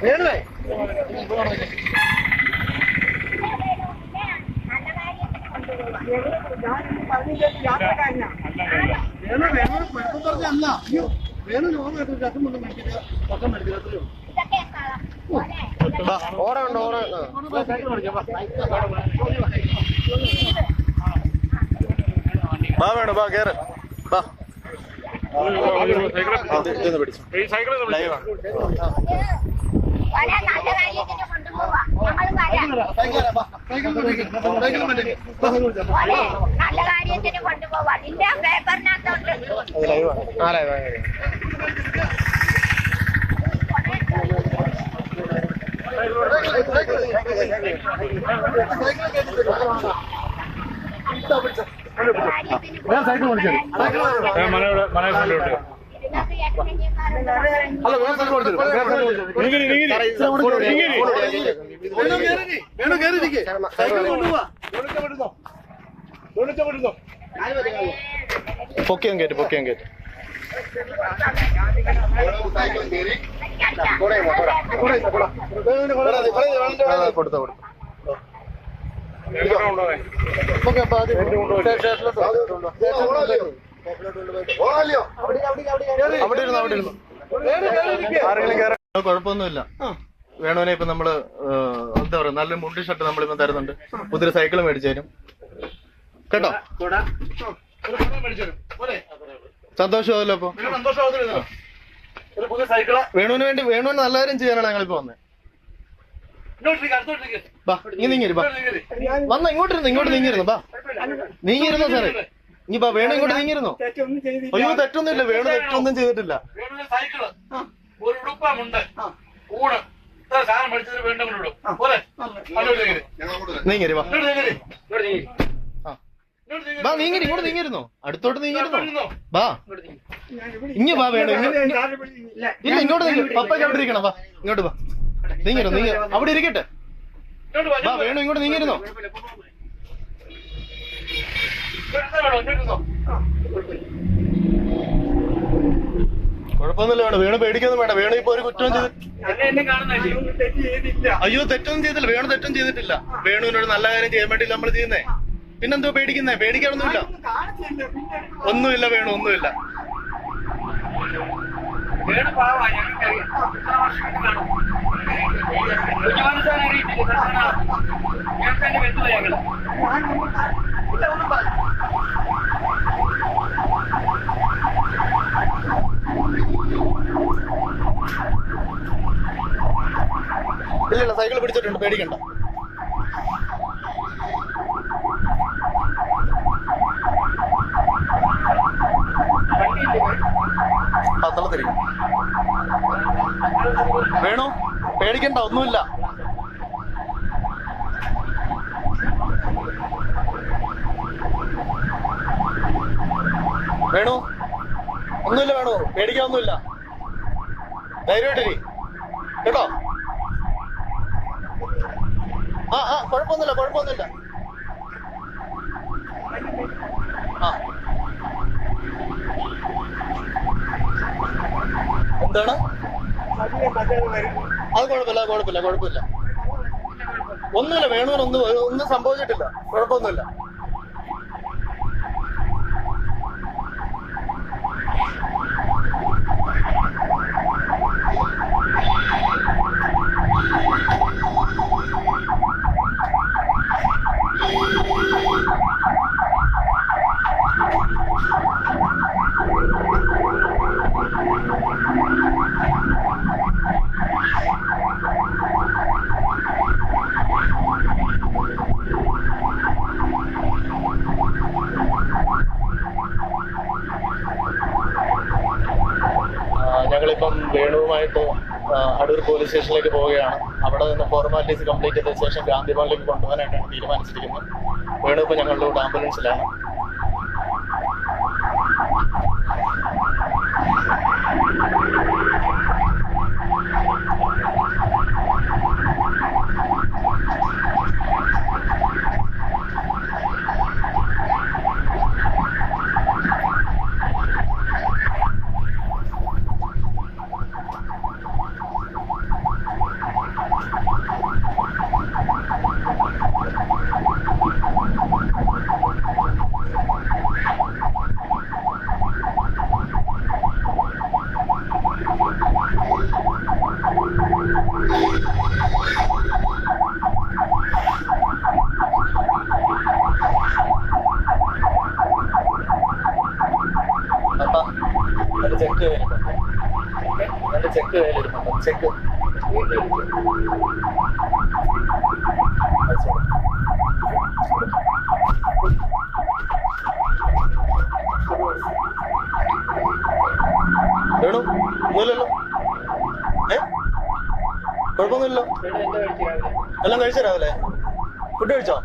Anyway. ഓടമുണ്ട് ഓട ബാ വേണം ബാ കേറ് ബാ ഇതൊന്ന് പിടിച്ചു പോലെ നല്ല കാര്യത്തിന് കൊണ്ടുപോവാ നിന്റെ പേപ്പറിനകത്തോട്ട് കാര്യത്തിന് സൈക്കിൾ പൊക്കിയം കയറ്റി പൊക്കിയം കയറ്റി കൊടുത്തോ കൊടുത്തു ഓക്കെ അപ്പൊ അത് സ്റ്റേഷനിലോട്ട് അവിടെ ഇരുന്നു അവിടെ ഇരുന്നു. ആരെങ്കിലും കയറാൻ കുഴപ്പമൊന്നുമില്ല. വേണോനെ ഇപ്പൊ നമ്മൾ എന്താ പറയാ നല്ല മുണ്ടി ഷർട്ട് നമ്മളിപ്പോ തരുന്നുണ്ട്. പുതിയ സൈക്കിൾ മേടിച്ചു തരും. കേട്ടോ? സന്തോഷമാവല്ലോ അപ്പൊ. വേണുവിന് വേണ്ടി വേണുവിന് നല്ല കാര്യം ചെയ്യാനാണ് ഞങ്ങളിപ്പോ വന്നത് ബാ ഇങ്ങനെ നീങ്ങിരു ബാ. വന്ന ഇങ്ങോട്ടിരുന്നു ഇങ്ങോട്ട് നീങ്ങിരുന്നു ബാ. നീങ്ങിരുന്നോ സാറേ? ഇനി ബാ വേണു ഇങ്ങോട്ട് നീങ്ങിരുന്നോ അയ്യോ തെറ്റൊന്നും ഇല്ല വേണു തെറ്റൊന്നും ചെയ്തിട്ടില്ല. സൈക്കിൾ ഒരു ഉടുപ്പമുണ്ട്. ഊണ് ഇത്ര സാധനം മേടിച്ചത് വീണ്ടും കൊണ്ടിടും പോലെ? അങ്ങോട്ട് നീങ്ങര്. വാ ബാ ഇങ്ങോട്ട് നീങ്ങിരുന്നോ അടുത്തോട്ട് നീങ്ങിരുന്നോ വാ ബാ. ഇങ്ങ ബാ വേണു. ഇല്ല. ഇങ്ങോട്ട് നീങ്ങി. പപ്പയ്ക്ക് അവിടെ ഇരിക്കണം. വാ ഇങ്ങോട്ട് വാ. നീങ്ങിരുന്നു നീങ്ങ. അവിടെ ഇരിക്കട്ടെ. ഇങ്ങോട്ട് വാ, ബാ വേണു ഇങ്ങോട്ട് നീങ്ങിരുന്നോ കുഴപ്പമൊന്നുമില്ല വേണം. വേണു പേടിക്കൊന്നും വേണ്ട. വേണു ഇപ്പൊ ഒരു കുറ്റവും ചെയ്ത് അയ്യോ തെറ്റൊന്നും ചെയ്തില്ല. വേണു തെറ്റൊന്നും ചെയ്തിട്ടില്ല. വേണുവിനോട് നല്ല കാര്യം ചെയ്യാൻ വേണ്ടി നമ്മൾ ചെയ്യുന്നേ. പിന്നെന്തോ പേടിക്കുന്നേ? പേടിക്കാനൊന്നുമില്ല. ഒന്നുമില്ല വേണു ഒന്നുമില്ല. വേണു പാവാ. ഞങ്ങൾക്കറിയാം. ഇത്ര പേടിക്കണ്ട. വേണു പേടിക്കണ്ട ഒന്നുമില്ല. വേണു ഒന്നുമില്ല വേണു പേടിക്കാനൊന്നുമില്ല ധൈര്യമായിട്ടിരി. കേട്ടോ? ആ ആ കുഴപ്പമൊന്നുമില്ല കുഴപ്പമൊന്നുമില്ല. ആ. എന്താണ്? അത് കുഴപ്പമില്ല കുഴപ്പമില്ല കുഴപ്പമില്ല. ഒന്നുമില്ല വേണമെന്ന് ഒന്നും ഒന്നും സംഭവിച്ചിട്ടില്ല. കുഴപ്പമൊന്നുമില്ല ആ, ഞങ്ങളിപ്പം വേണുവുമായിട്ട് ആ, അടൂർ പോലീസ് സ്റ്റേഷനിലേക്ക് പോവുകയാണ്. അവിടെ നിന്ന് ഫോർമാലിറ്റീസ് കംപ്ലീറ്റ് ചെയ്ത ശേഷം ഗാന്ധി ഭവനിലേക്ക് കൊണ്ടുപോകാനായിട്ടാണ് തീരുമാനിച്ചിരിക്കുന്നത്. വേണു ഇപ്പം ഞങ്ങളുടെ കൂടെ ആംബുലൻസിലാണ് ചെക്ക് കയ്യിലെടുക്കുന്നുണ്ട് ചെക്ക് വേണു ഒന്നുമില്ലല്ലോ ഏ? കുഴപ്പമൊന്നുമില്ലല്ലോ. എല്ലാം കഴിച്ചു രാവിലെ. ഫുഡ് കഴിച്ചോ?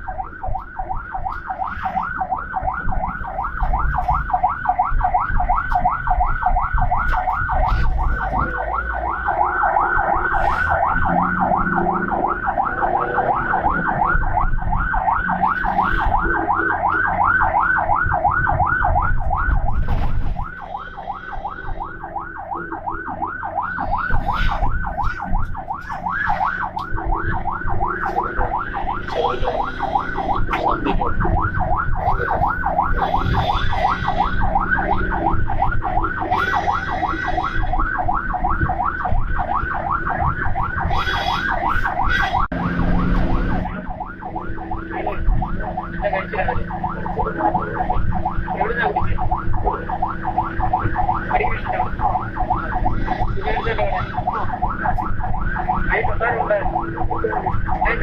And